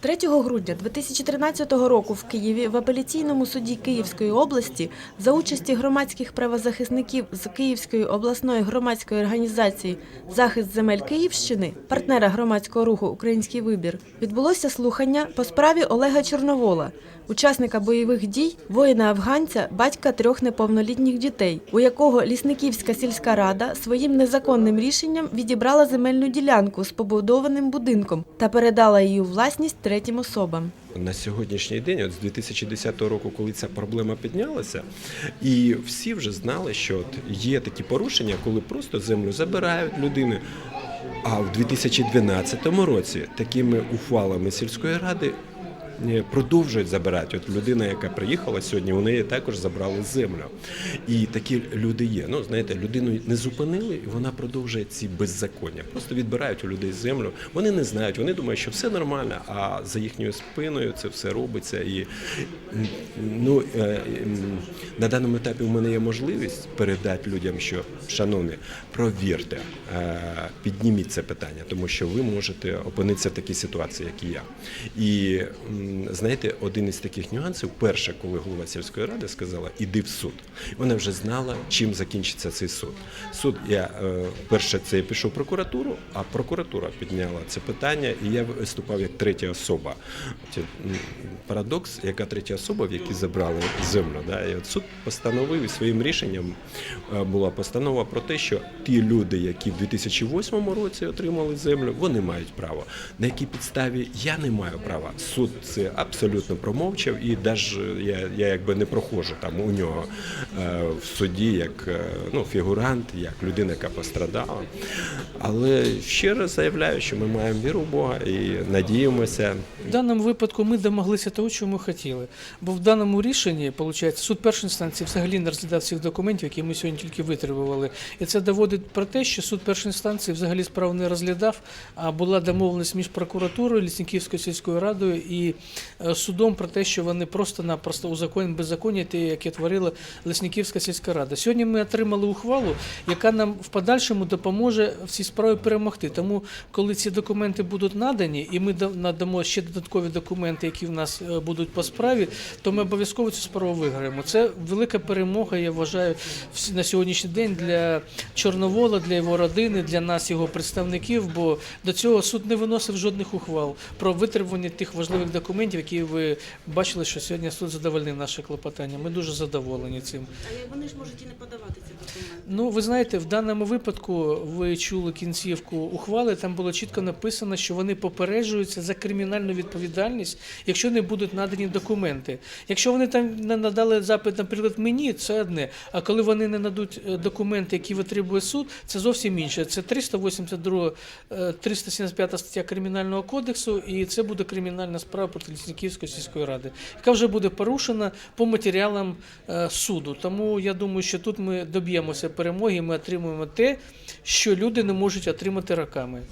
3 грудня 2013 року в Києві в апеляційному суді Київської області за участі громадських правозахисників з Київської обласної громадської організації Захист земель Київщини, партнера громадського руху Український вибір, відбулося слухання по справі Олега Чорновола, учасника бойових дій, воїна-афганця, батька трьох неповнолітніх дітей, у якого Лісниківська сільська рада своїм незаконним рішенням відібрала земельну ділянку з побудованим будинком та передала її у власність третім особам. На сьогоднішній день, от з 2010 року, коли ця проблема піднялася, і всі вже знали, що от є такі порушення, коли просто землю забирають людини. А в 2012 році такими ухвалами сільської ради продовжують забирати. От людина, яка приїхала сьогодні, у неї також забрали землю. І такі люди є. Ну, знаєте, людину не зупинили, і вона продовжує ці беззаконня. Просто відбирають у людей землю. Вони не знають, вони думають, що все нормально, а за їхньою спиною це все робиться. І ну, е, на даному етапі у мене є можливість передати людям, що шановні, провірте, е, підніміть це питання, тому що ви можете опинитися в такій ситуації, як і я. І знаєте, один із таких нюансів, перше, коли голова сільської ради сказала, іди в суд. Вона вже знала, чим закінчиться цей суд. Суд я е, перше це я пішов в прокуратуру, а прокуратура підняла це питання, і я виступав як третя особа. Парадокс, яка третя особа, в якій забрали землю. Да? І от суд постановив і своїм рішенням е, була постанова про те, що ті люди, які в 2008 році отримали землю, вони мають право. На якій підставі я не маю права. Суд це абсолютно промовчав, і навіть я, я якби не проходжу там у нього е, в суді як е, ну, фігурант, як людина, яка пострадала. Але ще раз заявляю, що ми маємо віру в Бога і надіємося. В даному випадку ми домоглися того, чого ми хотіли. Бо в даному рішенні, виходить, суд першої інстанції взагалі не розглядав всіх документів, які ми сьогодні тільки витребували. І це доводить про те, що суд першої інстанції взагалі справу не розглядав, а була домовленість між прокуратурою, Лісниківською сільською радою і судом про те, що вони просто-напросто узаконять беззаконня, те, яке творила Лісниківська сільська рада. Сьогодні ми отримали ухвалу, яка нам в подальшому допоможе в цій справі перемогти. Тому, коли ці документи будуть надані, і ми да- надамо ще додаткові документи, які в нас е, будуть по справі, то ми обов'язково цю справу виграємо. Це велика перемога, я вважаю, на сьогоднішній день для Чорновола, для його родини, для нас, його представників. Бо до цього суд не виносив жодних ухвал про витребування тих важливих документів, які ви бачили, що сьогодні суд задовольнив наше клопотання. Ми дуже задоволені цим. А вони ж можуть і не подавати ці документи. Ну, ви знаєте, в даному випадку ви чули кінцівку ухвали. Там було чітко написано, що вони попереджуються за кримінальну відповідальність, якщо не будуть надані документи. Якщо вони там не надали запит, наприклад, мені, це одне. А коли вони не надуть е, документи, які витребує суд, це зовсім інше. Це 382, е, 375 стаття кримінального кодексу, і це буде кримінальна справа проти Лісниківської сільської ради, яка вже буде порушена по матеріалам е, суду. Тому я думаю, що тут ми доб'ємося перемоги, ми отримуємо те, що люди не можуть отримати роками.